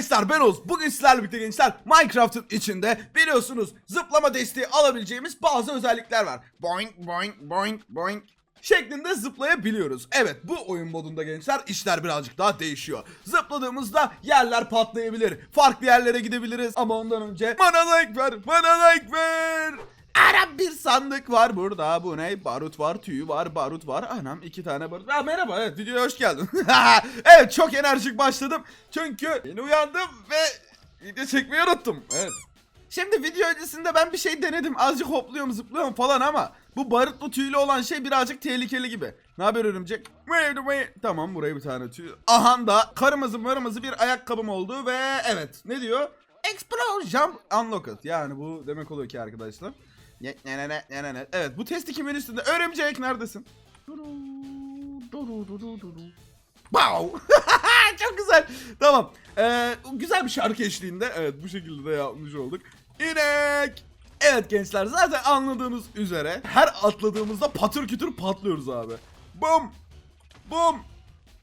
gençler ben Oğuz. Bugün sizlerle birlikte gençler Minecraft'ın içinde biliyorsunuz zıplama desteği alabileceğimiz bazı özellikler var. Boing boing boing boing şeklinde zıplayabiliyoruz. Evet bu oyun modunda gençler işler birazcık daha değişiyor. Zıpladığımızda yerler patlayabilir. Farklı yerlere gidebiliriz ama ondan önce bana like ver bana like ver. Arap bir sandık var burada. Bu ne? Barut var, tüy var, barut var. Anam iki tane barut. Aa, merhaba, evet videoya hoş geldin. evet çok enerjik başladım. Çünkü yeni uyandım ve video çekmeyi unuttum. Evet. Şimdi video öncesinde ben bir şey denedim. Azıcık hopluyorum, zıplıyorum falan ama bu barutlu tüylü olan şey birazcık tehlikeli gibi. Ne haber örümcek? Tamam buraya bir tane tüy. Aha da kırmızı mırmızı bir ayakkabım oldu ve evet ne diyor? Jump unlocked. Yani bu demek oluyor ki arkadaşlar. Ne- ne- ne- ne- ne- ne. Evet bu testi kimin üstünde? Örümcek neredesin? Wow. Çok güzel. Tamam. Ee, güzel bir şarkı eşliğinde. Evet bu şekilde de yapmış olduk. İnek. Evet gençler zaten anladığınız üzere her atladığımızda patır kütür patlıyoruz abi. Bum. Bum.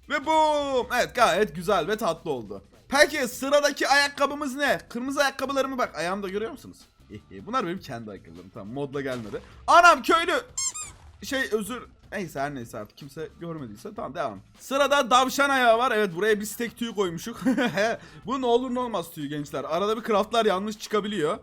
Ve bum. Evet gayet güzel ve tatlı oldu. Peki sıradaki ayakkabımız ne? Kırmızı ayakkabılarımı bak ayağımda görüyor musunuz? Bunlar benim kendi ayakkabılarım tamam modla gelmedi. Anam köylü. Şey özür Neyse her neyse artık kimse görmediyse tamam devam. Sırada davşan ayağı var. Evet buraya bir stek tüy koymuşuk. Bu ne olur ne olmaz tüy gençler. Arada bir craftlar yanlış çıkabiliyor.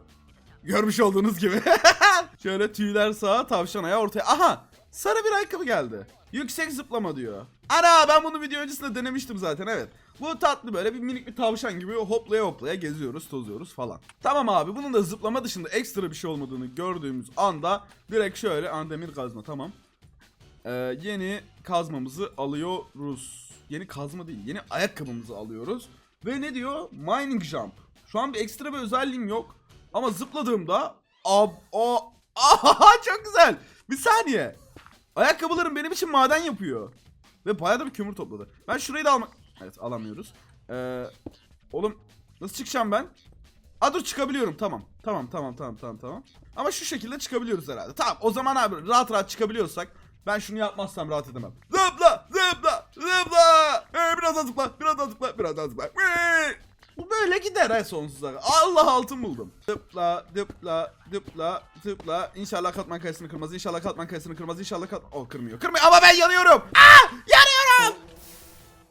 Görmüş olduğunuz gibi. Şöyle tüyler sağa tavşan ayağı ortaya. Aha sarı bir ayakkabı geldi. Yüksek zıplama diyor. Ana ben bunu video öncesinde denemiştim zaten evet. Bu tatlı böyle bir minik bir tavşan gibi hoplaya hoplaya geziyoruz tozuyoruz falan. Tamam abi bunun da zıplama dışında ekstra bir şey olmadığını gördüğümüz anda direkt şöyle an demir kazma tamam. Ee, yeni kazmamızı alıyoruz. Yeni kazma değil, yeni ayakkabımızı alıyoruz. Ve ne diyor? Mining jump. Şu an bir ekstra bir özelliğim yok. Ama zıpladığımda ab o Aha, çok güzel. Bir saniye. Ayakkabılarım benim için maden yapıyor. Ve bayağı da bir kömür topladı. Ben şurayı da almak... Evet alamıyoruz. Ee, oğlum nasıl çıkacağım ben? Aa dur çıkabiliyorum tamam. Tamam tamam tamam tamam tamam. Ama şu şekilde çıkabiliyoruz herhalde. Tamam o zaman abi rahat rahat çıkabiliyorsak ben şunu yapmazsam rahat edemem. Zıpla zıpla zıpla. Ee, biraz daha zıpla biraz daha zıpla biraz daha zıpla. Ee, Bu böyle gider ha sonsuza. Allah altın buldum. Zıpla zıpla zıpla zıpla. İnşallah katman kayasını kırmaz. İnşallah katman kayasını kırmaz. İnşallah kat... Oh kırmıyor. Kırmıyor ama ben yanıyorum. Aa yanıyorum.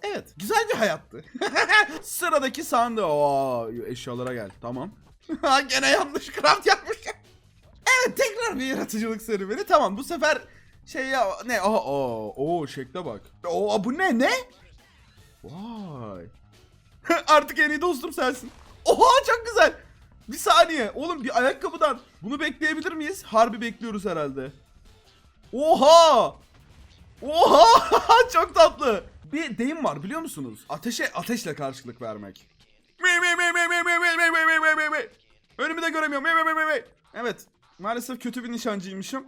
Evet güzel bir hayattı. Sıradaki sandığı. Oo, eşyalara gel. Tamam. Gene yanlış craft yapmış. Evet tekrar bir yaratıcılık serüveni. Tamam bu sefer şey ya ne? Aha o o şekle bak. Oo bu ne ne? Vay. Artık en iyi dostum sensin. Oha çok güzel. Bir saniye. Oğlum bir ayakkabıdan bunu bekleyebilir miyiz? Harbi bekliyoruz herhalde. Oha! Oha! çok tatlı. Bir deyim var biliyor musunuz? Ateşe ateşle karşılık vermek. Önümü de göremiyorum. Evet. Maalesef kötü bir nişancıymışım.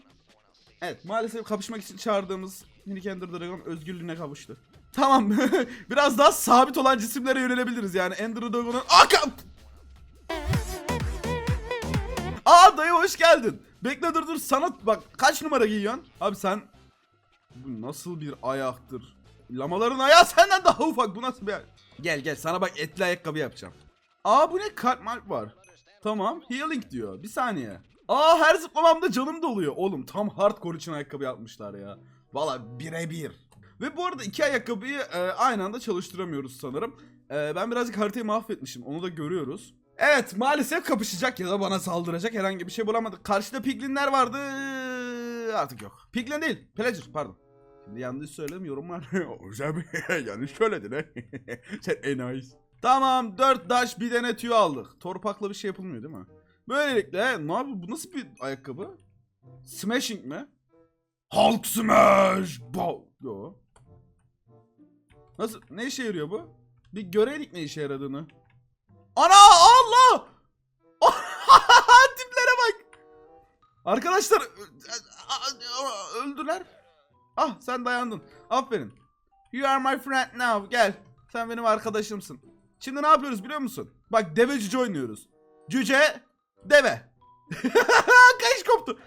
Evet maalesef kapışmak için çağırdığımız Minik Ender Dragon özgürlüğüne kavuştu. Tamam. Biraz daha sabit olan cisimlere yönelebiliriz yani. Ender Dragon'un... Aa dayı hoş geldin. Bekle dur dur sana bak kaç numara giyiyorsun? Abi sen bu nasıl bir ayaktır? Lamaların ayağı senden daha ufak. Bu nasıl bir? Gel gel sana bak etli ayakkabı yapacağım. Aa bu ne? Kart mark var. Tamam. Healing diyor. Bir saniye. Aa her zıplamamda canım doluyor. Oğlum tam hardcore için ayakkabı yapmışlar ya. Valla birebir. Ve bu arada iki ayakkabıyı e, aynı anda çalıştıramıyoruz sanırım. E, ben birazcık haritayı mahvetmişim. Onu da görüyoruz. Evet maalesef kapışacak ya da bana saldıracak herhangi bir şey bulamadık. Karşıda piglinler vardı. Artık yok. Piglin değil. Pleasure pardon. Şimdi yanlış söyledim yorumlar. Hocam yanlış söyledin he. Sen enayiz. Tamam 4 daş bir tane tüy aldık. Torpakla bir şey yapılmıyor değil mi? Böylelikle ne yapıyor? Bu nasıl bir ayakkabı? Smashing mi? Hulk Smash! Bo Yo. Nasıl? Ne işe yarıyor bu? Bir göreydik ne işe yaradığını. Ana Allah! Tiplere bak. Arkadaşlar öldüler. Ah sen dayandın. Aferin. You are my friend now. Gel. Sen benim arkadaşımsın. Şimdi ne yapıyoruz biliyor musun? Bak deve cüce oynuyoruz. Cüce, deve. Kayış koptu.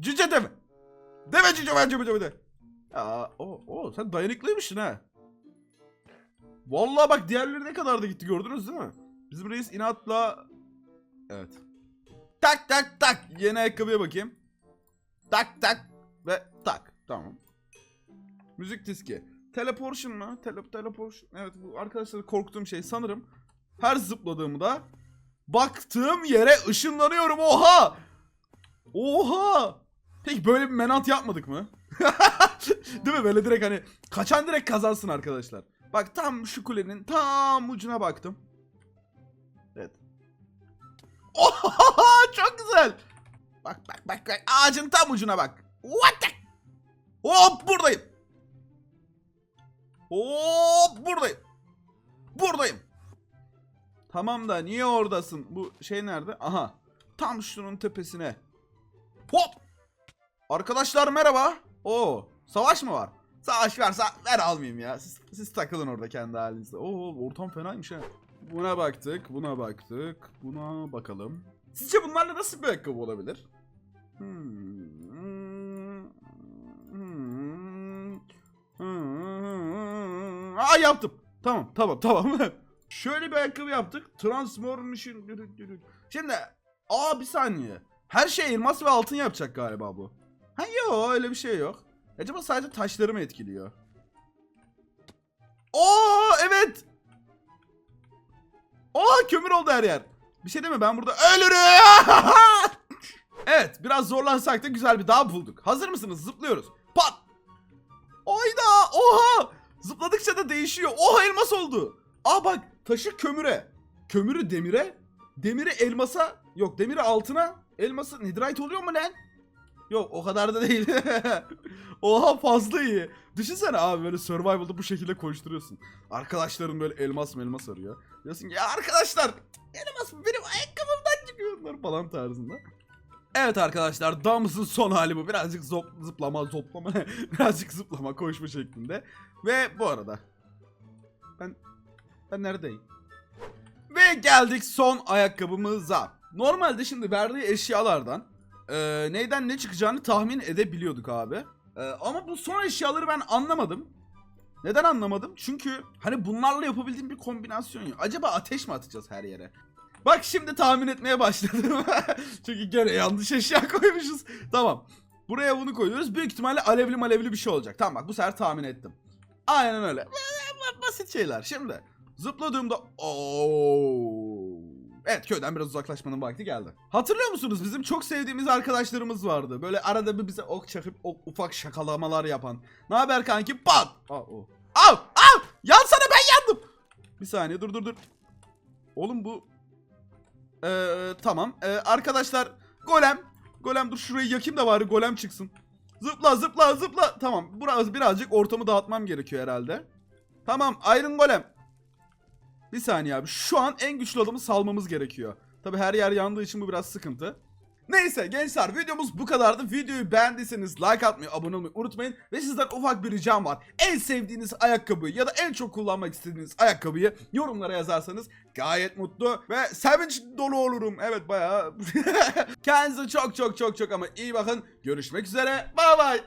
Cüce deve. Deve cüce bence cüce deve. Ya o, o sen dayanıklıymışsın ha. Vallahi bak diğerleri ne kadar da gitti gördünüz değil mi? Bizim reis inatla... Evet. Tak tak tak. Yeni ayakkabıya bakayım. Tak tak ve tak. Tamam. Müzik diski. Teleportion mu? Tele teleportion. Evet bu arkadaşlar korktuğum şey sanırım. Her zıpladığımda baktığım yere ışınlanıyorum. Oha! Oha! Peki böyle bir menat yapmadık mı? Değil mi? Böyle direkt hani kaçan direkt kazansın arkadaşlar. Bak tam şu kulenin tam ucuna baktım. Evet. Oha! Çok güzel. Bak bak bak bak ağacın tam ucuna bak. What the? Hop buradayım. Hop buradayım. Buradayım. Tamam da niye oradasın? Bu şey nerede? Aha. Tam şunun tepesine. Hop. Arkadaşlar merhaba. Oo, savaş mı var? Savaş varsa ver almayayım ya. Siz, siz takılın orada kendi halinizde. Oo, ortam fenaymış ha. Buna baktık, buna baktık. Buna bakalım. Sizce bunlarla nasıl bir ayakkabı olabilir? Hmm. Hmm. Hmm. Aa yaptım. Tamam, tamam, tamam. Şöyle bir ayakkabı yaptık. Transformation. Şimdi, aa bir saniye. Her şey elmas ve altın yapacak galiba bu. Yok öyle bir şey yok. Acaba sadece taşları mı etkiliyor? Oo evet. Oo kömür oldu her yer. Bir şey mi ben burada ölürüm. evet biraz zorlansak da güzel bir dağ bulduk. Hazır mısınız? Zıplıyoruz. Pat. Oyda oha. Zıpladıkça da değişiyor. Oha elmas oldu. Aa bak taşı kömüre. Kömürü demire. Demiri elmasa. Yok demiri altına. Elması netherite oluyor mu lan? Yok o kadar da değil. Oha fazla iyi. Düşünsene abi böyle survival'da bu şekilde koşturuyorsun. Arkadaşların böyle elmas elmas arıyor. Diyorsun ya arkadaşlar elmas benim ayakkabımdan çıkıyor bunlar falan tarzında. Evet arkadaşlar damızın son hali bu. Birazcık zop, zıplama zoplama birazcık zıplama koşma şeklinde. Ve bu arada ben ben neredeyim? Ve geldik son ayakkabımıza. Normalde şimdi verdiği eşyalardan e, neyden ne çıkacağını tahmin edebiliyorduk abi. E, ama bu son eşyaları ben anlamadım. Neden anlamadım? Çünkü hani bunlarla yapabildiğim bir kombinasyon yok. Acaba ateş mi atacağız her yere? Bak şimdi tahmin etmeye başladım. Çünkü gene yanlış eşya koymuşuz. Tamam. Buraya bunu koyuyoruz. Büyük ihtimalle alevli malevli bir şey olacak. Tamam bak bu sefer tahmin ettim. Aynen öyle. Basit şeyler. Şimdi zıpladığımda... Oo. Evet köyden biraz uzaklaşmanın vakti geldi. Hatırlıyor musunuz bizim çok sevdiğimiz arkadaşlarımız vardı. Böyle arada bir bize ok çakıp ok, ufak şakalamalar yapan. Ne haber kanki? Pat! Aa, o. Av! Av! Yansana ben yandım! Bir saniye dur dur dur. Oğlum bu... Ee, tamam. Ee, arkadaşlar golem. Golem dur şurayı yakayım da bari golem çıksın. Zıpla zıpla zıpla. Tamam biraz birazcık ortamı dağıtmam gerekiyor herhalde. Tamam Iron Golem. Bir saniye abi. Şu an en güçlü adamı salmamız gerekiyor. Tabi her yer yandığı için bu biraz sıkıntı. Neyse gençler videomuz bu kadardı. Videoyu beğendiyseniz like atmayı, abone olmayı unutmayın. Ve sizden ufak bir ricam var. En sevdiğiniz ayakkabıyı ya da en çok kullanmak istediğiniz ayakkabıyı yorumlara yazarsanız gayet mutlu ve sevinç dolu olurum. Evet bayağı. Kendinize çok çok çok çok ama iyi bakın. Görüşmek üzere. Bay bay.